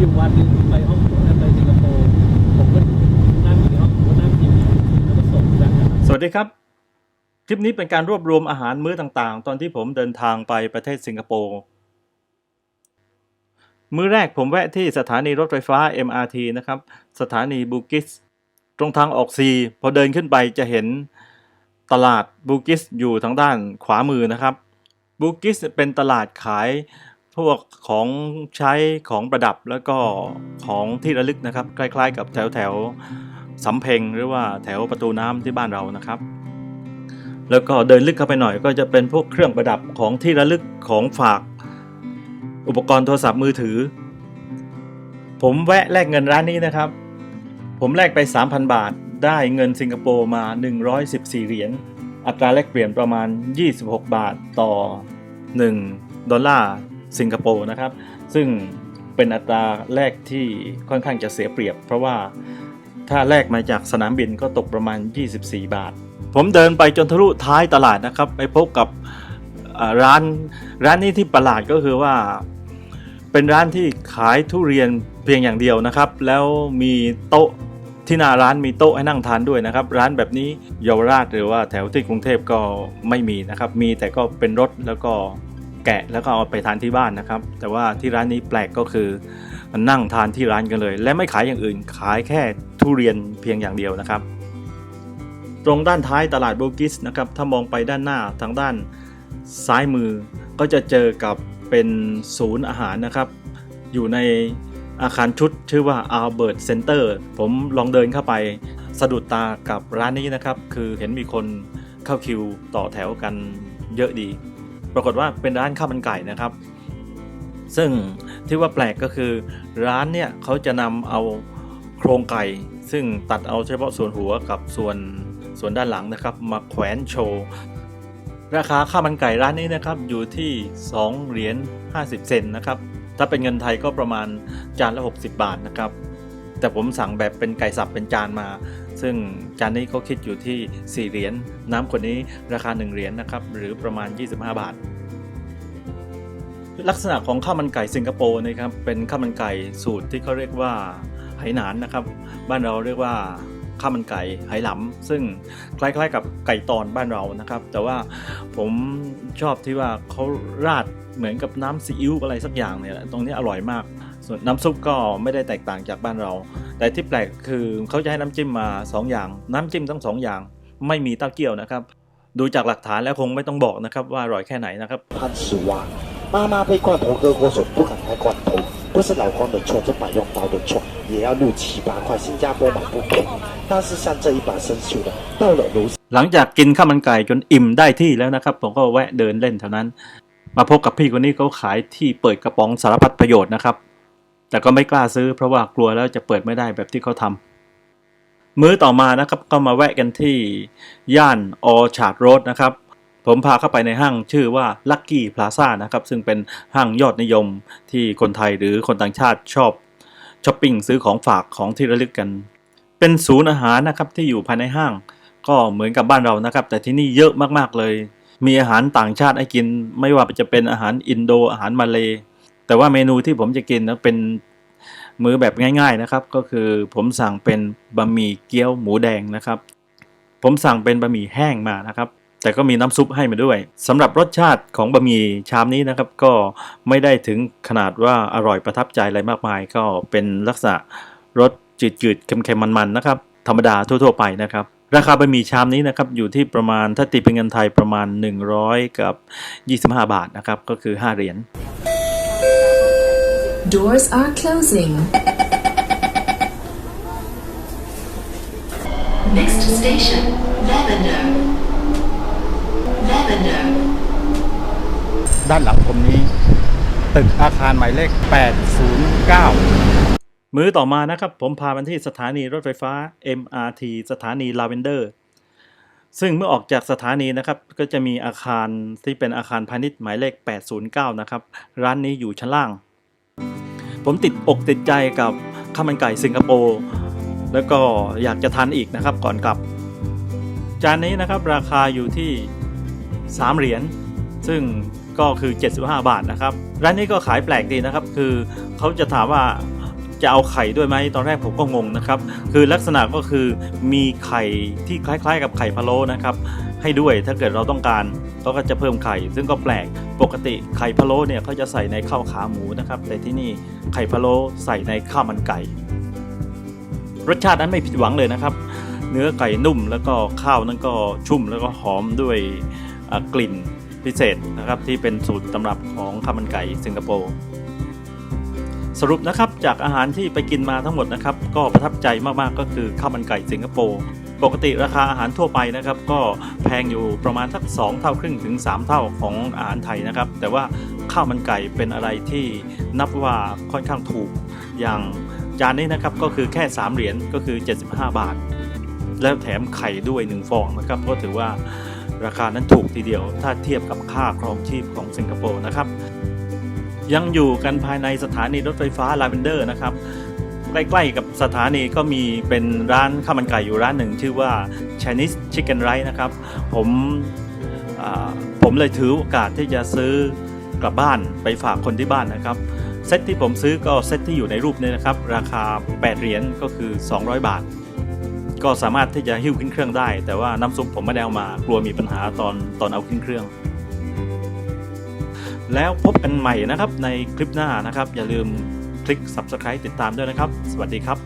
อยู่วันหนึ่งไปฮ่องไปสิงคโปร์ผมก็นั่งอยู่ห้องผมก็นั่งกินแล้วก็ส่งกันสวัสดีครับ คลิปนี้เป็นการรวบรวมอาหารมื้อต่างๆ ตอนที่ผมเดินทางไปประเทศสิงคโปร์มื้อแรกผมแวะที่สถานีรถไฟฟ้า MRT นะครับ สถานีบูกิส ตรงทางออกซีพอเดินขึ้นไปจะเห็นตลาดบูกิสอยู่ทางด้านขวามือนะครับบูกิสเป็นตลาดขาย พวกของใช้ของประดับแล้วก็ของที่ระลึกนะครับ คล้าย ๆ กับแถวแถวสำเพ็งหรือว่าแถวประตูน้ำที่บ้านเรานะครับ แล้วก็เดินลึกเข้าไปหน่อย ก็จะเป็นพวกเครื่องประดับของที่ระลึกของฝาก อุปกรณ์โทรศัพท์มือถือ ผมแวะแลกเงินร้านนี้นะครับ ผมแลกไป 3,000 บาทได้เงินสิงคโปร์มา 114 เหรียญอัตราแลกเปลี่ยนประมาณ 26 บาทต่อ 1 ดอลลาร์ สิงคโปร์นะครับ ซึ่งเป็นอัตราแลกที่ค่อนข้างจะเสียเปรียบ เพราะว่าถ้าแลกมาจากสนามบินก็ตกประมาณ 24 บาท ผมเดินไปจนทะลุท้ายตลาดนะครับไปพบกับร้านร้านนี้ที่ประหลาดก็คือว่า เป็นร้านที่ขายทุเรียนเพียงอย่างเดียวนะครับ แล้วมีโต๊ะที่หน้าร้านมีโต๊ะให้นั่งทานด้วยนะครับ ร้านแบบนี้เยาวราชหรือว่าแถวที่กรุงเทพก็ไม่มีนะครับ มีแต่ก็เป็นรถแล้วก็ แกะแล้วก็เอาไปทานที่บ้านนะครับ แต่ว่าที่ร้านนี้แปลกก็คือมันั่งทานที่ร้านกันเลย และไม่ขายอย่างอื่นขายแค่ทุเรียนเพียงอย่างเดียวนะครับ ตรงด้านท้ายตลาดโบกิสนะครับถ้ามองไปด้านหน้าทางด้านซ้ายมือก็จะเจอกับเป็นศูนย์อาหารนะครับ อยู่ในอาคารชุดชื่อว่า Albert Center ผมลองเดินเข้าไปสะดุดตากับร้านนี้นะครับ คือเห็นมีคนเข้าคิวต่อแถวกันเยอะดี ปรากฏว่าเป็นร้านข้าวมันไก่นะครับ ซึ่งที่ว่าแปลกก็คือ ร้านเนี่ยเขาจะนำเอาโครงไก่ ซึ่งตัดเอาเฉพาะส่วนหัวกับส่วนส่วนด้านหลังนะครับ มาแขวนโชว์ราคาข้าวมันไก่ร้านนี้นะครับอยู่ที่ 2 เหรียญ50 เซนนะครับถ้าเป็นเงินไทยก็ประมาณจานละ 60 บาทนะครับ แต่ผมสั่งแบบเป็นไก่สับเป็นจานมา ซึ่งจานนี้เขาคิดอยู่ที่ 4 เหรียญน้ำคนนี้ราคา 1 เหรียญนะครับ หรือประมาณ 25 บาท ลักษณะของข้าวมันไก่สิงคโปร์นะครับเป็นข้าวมันไก่สูตรที่เขาเรียกว่าไหหนานนะครับ บ้านเราเรียกว่าข้าวมันไก่ไหหลำซึ่งคล้ายๆกับไก่ตอนบ้านเรานะครับ แต่ว่าผมชอบที่ว่าเขาราดเหมือนกับน้ำซีอิ๊วอะไรสักอย่างเนี่ยตรงนี้อร่อยมาก ส่วนน้ำซุปก็ไม่ได้แตกต่างจากบ้านเรา แต่ที่แปลกคือเขาจะให้น้ำจิ้มมา 2 อย่าง น้ำจิ้มทั้งสองอย่างไม่มีเต้าเจี้ยวนะครับ ดูจากหลักฐานแล้วคงไม่ต้องบอกนะครับว่าอร่อยแค่ไหนนะครับ 贪吃蛙。妈妈被罐头哥哥说不敢开罐头，不是老公的错，就把用刀的错，也要六七八块，新加坡买不便宜。但是像这一把生锈的，到了楼 หลังจากกินข้าวมันไก่จนอิ่มได้ที่แล้วนะครับ ผมก็แวะเดินเล่นเท่านั้น มาพบกับพี่คนนี้เขาขายที่เปิดกระป๋องสารพัดประโยชน์นะครับ แต่ก็ไม่กล้าซื้อเพราะว่ากลัวแล้วจะเปิดไม่ได้แบบที่เขาทำมื้อต่อมานะครับก็มาแวะกันที่ย่านออชาร์ดโรดนะครับ ผมพาเข้าไปในห้างชื่อว่า Lucky Plaza นะครับ ซึ่งเป็นห้างยอดนิยมที่คนไทยหรือคนต่างชาติชอบช้อปปิ้งซื้อของฝากของที่ระลึกกัน เป็นศูนย์อาหารนะครับที่อยู่ภายในห้าง ก็เหมือนกับบ้านเรานะครับ แต่ที่นี่เยอะมากๆเลย มีอาหารต่างชาติให้กิน ไม่ว่าจะเป็นอาหารอินโดอาหารมาเล แต่ว่าเมนูที่ผมจะกินนะเป็นมื้อแบบง่าย ๆนะครับ ก็คือผมสั่งเป็นบะหมี่เกี๊ยวหมูแดงนะครับ ผมสั่งเป็นบะหมี่แห้งมานะครับ แต่ก็มีน้ำซุปให้มาด้วย สำหรับรสชาติของบะหมี่ชามนี้นะครับ ก็ไม่ได้ถึงขนาดว่าอร่อยประทับใจอะไรมากมาย ก็เป็นลักษณะรสจืดๆเค็มๆมันๆนะครับ ธรรมดาทั่วๆไปนะครับราคาบะหมี่ชามนี้นะครับอยู่ที่ประมาณถ้าตีเป็นเงินไทยประมาณ 100 กับ 25 บาทนะครับ ก็คือ 5 เหรียญ Doors are closing. Next station, Lavender. Lavender. ด้านหลังผมนี้ ตึกอาคารหมายเลข 809 มื้อต่อมานะครับ ผมพาไปที่สถานีรถไฟฟ้า MRT สถานีลาเวนเดอร์ซึ่งเมื่อออกจากสถานีนะครับก็จะมีอาคารที่เป็นอาคารพาณิชย์หมายเลข 809 นะครับ ร้านนี้อยู่ชั้นล่าง ผมติดอกติดใจกับข้าวมันไก่สิงคโปร์แล้วก็อยากจะทานอีกนะครับก่อนกลับ จานนี้นะครับราคาอยู่ที่ 3 เหรียญซึ่งก็คือ 75 บาทนะครับร้านนี้ก็ขายแปลกดีนะครับ คือเขาจะถามว่าจะเอาไข่ด้วยไหมตอนแรกผมก็งงนะครับ คือลักษณะก็คือมีไข่ที่คล้ายๆ กับไข่พะโล้นะครับ ให้ด้วย ถ้าเกิดเราต้องการเราก็จะเพิ่มไข่ ซึ่งก็แปลกปกติไข่พะโล้เนี่ยเขาจะใส่ในข้าวขาหมูนะครับ แต่ที่นี่ไข่พะโล้ใส่ในข้าวมันไก่ รสชาตินั้นไม่ผิดหวังเลยนะครับ เนื้อไก่นุ่มแล้วก็ข้าวนั้นก็ชุ่มแล้วก็หอมด้วยกลิ่นพิเศษนะครับที่เป็นสูตรตำรับของข้าวมันไก่สิงคโปร์สรุปนะครับจากอาหารที่ไปกินมาทั้งหมดนะครับ ก็ประทับใจมากๆก็คือข้าวมันไก่สิงคโปร์ ปกติราคาอาหารทั่วไปนะครับก็แพงอยู่ประมาณสัก 2 เท่าครึ่งถึง 3 เท่าของอาหารไทยนะครับ แต่ว่าข้าวมันไก่เป็นอะไรที่นับว่าค่อนข้างถูกอย่างจานนี้นะครับก็คือแค่ 3 เหรียญก็คือ 75 บาท แล้วแถมไข่ด้วย 1 ฟองนะครับก็ถือว่าราคานั้นถูกทีเดียว ถ้าเทียบกับค่าครองชีพของสิงคโปร์นะครับ ยังอยู่กันภายในสถานีรถไฟฟ้าลาเวนเดอร์นะครับ ใกล้ๆกับสถานีก็มีเป็นร้านข้าวมันไก่อยู่ร้านหนึ่ง ชื่อว่า Chinese Chicken Rice นะครับ ผมผมเลยถือโอกาสที่จะซื้อกลับบ้านไปฝากคนที่บ้านนะครับเซตที่ผมซื้อก็เซตที่อยู่ในรูปนี้นะครับ ราคา 8 เหรียญก็คือ 200 บาท ก็สามารถที่จะหิ้วขึ้นเครื่องได้ แต่ว่าน้ำซุปผมไม่ได้เอามากลัวมีปัญหาตอนตอนเอาขึ้นเครื่อง แล้วพบกันใหม่นะครับในคลิปหน้านะครับ อย่าลืม คลิก subscribe ติดตามด้วยนะครับ สวัสดีครับ